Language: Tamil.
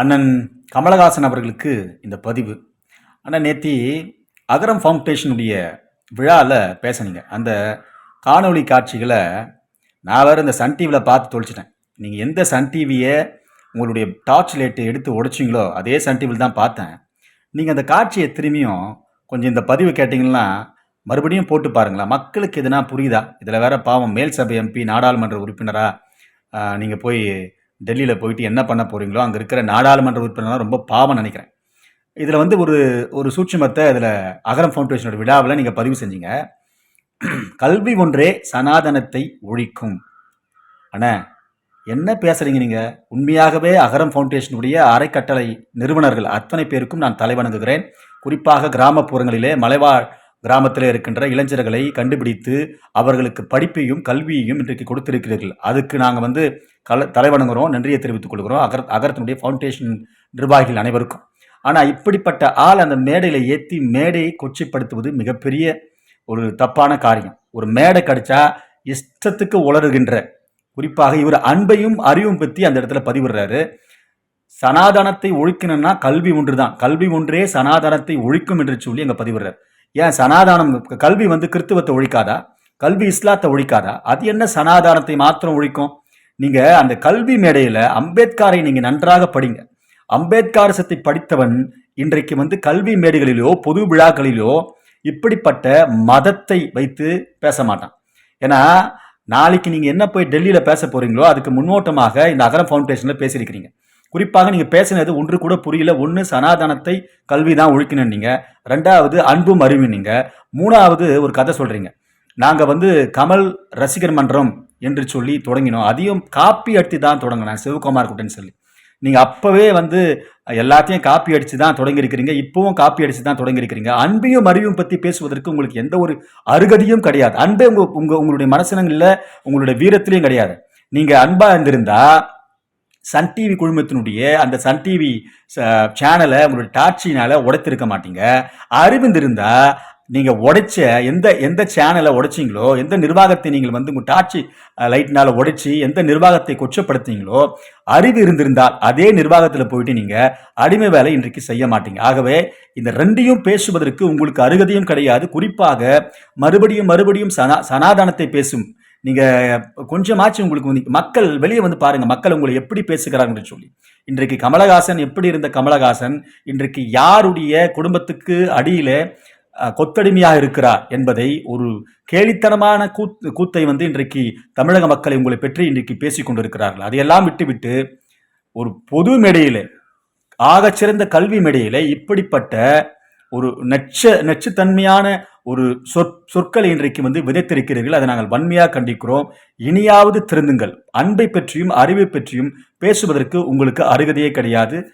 அண்ணன் கமலஹாசன் அவர்களுக்கு இந்த பதிவு. அண்ணன் நேத்தி அகரம் ஃபவுண்டேஷனுடைய விழாவில் பேசுனீங்க. அந்த காணொளி காட்சிகளை நான் வேறு இந்த சன் டிவியில் பார்த்து தொலைச்சிட்டேன். நீங்கள் எந்த சன் டிவியை உங்களுடைய டார்ச் லைட்டு எடுத்து உடைச்சிங்களோ அதே சன் டிவியில் தான் பார்த்தேன். நீங்கள் அந்த காட்சியை திரும்பியும் கொஞ்சம் இந்த பதிவு கேட்டிங்கன்னா மறுபடியும் போட்டு பாருங்களேன். மக்களுக்கு எதுனா புரியுதா? இதில் வேற பாவம் மேல் சபை எம்பி நாடாளுமன்ற உறுப்பினராக நீங்கள் போய் டெல்லியில் போயிட்டு என்ன பண்ண போகிறீங்களோ அங்கே இருக்கிற நாடாளுமன்ற உறுப்பினர்லாம் ரொம்ப பாவம் நினைக்கிறேன். இதில் வந்து ஒரு ஒரு சூட்சுமத்தை இதில் அகரம் ஃபவுண்டேஷனோட விழாவில் நீங்கள் பதிவு செஞ்சீங்க. கல்வி ஒன்றே சனாதனத்தை ஒழிக்கும். அண்ணா என்ன பேசுகிறீங்க நீங்கள் உண்மையாகவே அகரம் ஃபவுண்டேஷனுடைய அறைக்கட்டளை நிறுவனர்கள் அத்தனை பேருக்கும் நான் தலைவணங்குகிறேன் குறிப்பாக கிராமப்புறங்களிலே மலைவாழ் கிராமத்தில் இருக்கின்ற இளைஞர்களை கண்டுபிடித்து அவர்களுக்கு படிப்பையும் கல்வியையும் இன்றைக்கு கொடுத்திருக்கிறீர்கள். அதுக்கு நாங்கள் வந்து கல தலைவணங்குறோம் நன்றியை தெரிவித்துக் கொள்கிறோம். அகர் அகரத்தினுடைய ஃபவுண்டேஷன் நிர்வாகிகள் அனைவருக்கும். ஆனால் இப்படிப்பட்ட ஆள் அந்த மேடையில் ஏற்றி மேடையை கொச்சைப்படுத்துவது மிகப்பெரிய ஒரு தப்பான காரியம். ஒரு மேடை கடிச்சா இஷ்டத்துக்கு உளறுகின்ற குறிப்பாக இவர் அன்பையும் அறிவும் பற்றி அந்த இடத்துல பதிவிடுறாரு. சனாதனத்தை ஒழிக்கணும்னா கல்வி ஒன்று தான் கல்வி ஒன்றே சனாதனத்தை ஒழிக்கும் என்று சொல்லி அங்கே பதிவிடுறார். ஏன் சனாதானம் கல்வி வந்து கிறித்துவத்தை ஒழிக்காதா? கல்வி இஸ்லாத்தை ஒழிக்காதா? அது என்ன சனாதானத்தை மாத்திரம் ஒழிக்கும்? நீங்கள் அந்த கல்வி மேடையில் அம்பேத்காரை நீங்கள் நன்றாக படிங்க. அம்பேத்காரசத்தை படித்தவன் இன்றைக்கு வந்து கல்வி மேடைகளிலோ பொது விழாக்களிலோ இப்படிப்பட்ட மதத்தை வைத்து பேச மாட்டான். ஏன்னா நாளைக்கு நீங்கள் என்ன போய் டெல்லியில் பேச போகிறீங்களோ அதுக்கு முன்னோட்டமாக இந்த அகரம் ஃபவுண்டேஷனில் பேசியிருக்கிறீங்க. குறிப்பாக நீங்கள் பேசினது ஒன்று கூட புரியல. ஒன்று சனாதனத்தை கல்வி தான் ஒழிக்கணும் நீங்கள் ரெண்டாவது அன்பும் அறிவு நீங்கள் மூணாவது ஒரு கதை சொல்கிறீங்க நாங்கள் வந்து கமல் ரசிகர் மன்றம் என்று சொல்லி தொடங்கினோம். அதையும் காப்பி அடித்து தான் தொடங்கினேன் சிவகுமார் குட்டன் சொல்லி. நீங்கள் அப்போவே வந்து எல்லாத்தையும் காப்பி அடித்து தான் தொடங்கியிருக்கிறீங்க. இப்போவும் காப்பி அடித்து தான் தொடங்கியிருக்கிறீங்க. அன்பையும் அறிவும் பற்றி பேசுவதற்கு உங்களுக்கு எந்த ஒரு அருகதியும் கிடையாது. அன்பே உங்கள் உங்கள் உங்களுடைய மனசனங்களில் உங்களுடைய வீரத்திலையும் கிடையாது. நீங்கள் அன்பாக இருந்திருந்தா சன் டிவி குழுமத்தினுடைய அந்த சன் டிவி சேனலை உங்களுடைய டார்ச்சினால உடைத்திருக்க மாட்டீங்க. அறிவிந்திருந்தா நீங்கள் உடைச்ச எந்த எந்த சேனலை உடைச்சிங்களோ எந்த நிர்வாகத்தை நீங்கள் வந்து உங்கள் டார்ச்சி லைட்னால் உடைச்சி எந்த நிர்வாகத்தை கொச்சப்படுத்தீங்களோ அறிவு இருந்திருந்தால் அதே நிர்வாகத்தில் போயிட்டு நீங்கள் அடிமை வேலை இன்றைக்கு செய்ய மாட்டீங்க. ஆகவே இந்த ரெண்டையும் பேசுவதற்கு உங்களுக்கு அருகதையும் கிடையாது. குறிப்பாக மறுபடியும் மறுபடியும் சனா சனாதானத்தை பேசும். நீங்கள் கொஞ்சமாச்சும் உங்களுக்கு வந்து மக்கள் வெளியே வந்து பாருங்கள் மக்கள் உங்களை எப்படி பேசுகிறாங்கன்னு சொல்லி. இன்றைக்கு கமலஹாசன் எப்படி இருந்த கமலஹாசன் இன்றைக்கு யாருடைய குடும்பத்துக்கு அடியில் கொத்தடிமையாக இருக்கிறார் என்பதை ஒரு கேலித்தனமான கூத் கூத்தை வந்து இன்றைக்கு தமிழக மக்களை உங்களை பற்றி இன்றைக்கு பேசிக் கொண்டிருக்கிறார்கள். அதையெல்லாம் விட்டுவிட்டு ஒரு பொது மேடையில் ஆகச்சிறந்த கல்வி மேடையில் இப்படிப்பட்ட ஒரு நச்ச நச்சுத்தன்மையான ஒரு சொற் சொற்களை இன்றைக்கு வந்து விதைத்திருக்கிறீர்கள். அதை நாங்கள் வன்மையாக கண்டிக்கிறோம். இனியாவது திருந்துங்கள். அன்பை பற்றியும் அறிவை பற்றியும் பேசுவதற்கு உங்களுக்கு அருகதையே கிடையாது.